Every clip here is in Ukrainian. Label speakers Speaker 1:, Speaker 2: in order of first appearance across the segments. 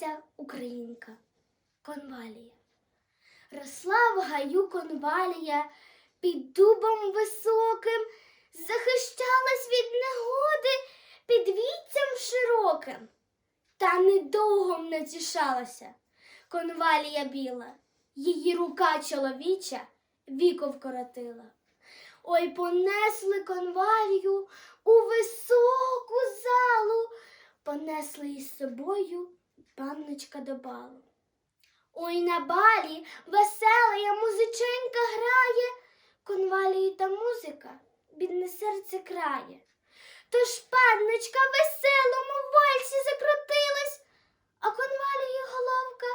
Speaker 1: Леся Українка. Конвалія. Росла в гаю конвалія під дубом високим, захищалась від негоди під віцям широким. Та недовго натішалася конвалія біла, її рука чоловіча віко вкоротила. Ой, понесли конвалію у високу залу, понесли із собою панночка до балу. Ой, на балі весела музиченька грає, конвалії та музика бідне серце крає. Тож панночка веселому вальсі закрутилась, а конвалії головка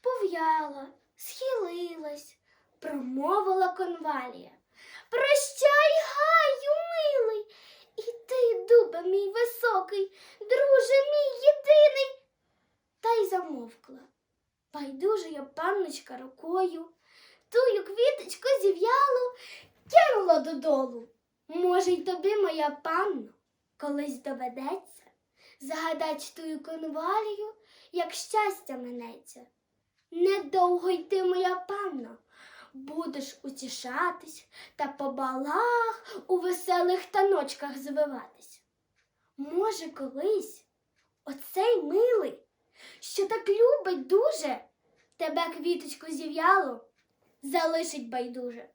Speaker 1: пов'яла, схилилась, промовила конвалія. Прощай, гаю, милий, і ти, дубе мій високий, друже мій єдиний. Замовкла. Байдужа панночка рукою, тую квіточку зів'ялу кинула додолу. Може, й тобі, моя панно, колись доведеться загадать тую конвалію, як щастя минеться. Недовго йти, моя панно, будеш утішатись та по балах у веселих таночках звиватись. Може, колись оцей милий, що так любить дуже, тебе квіточку зів'яло, залишить байдуже.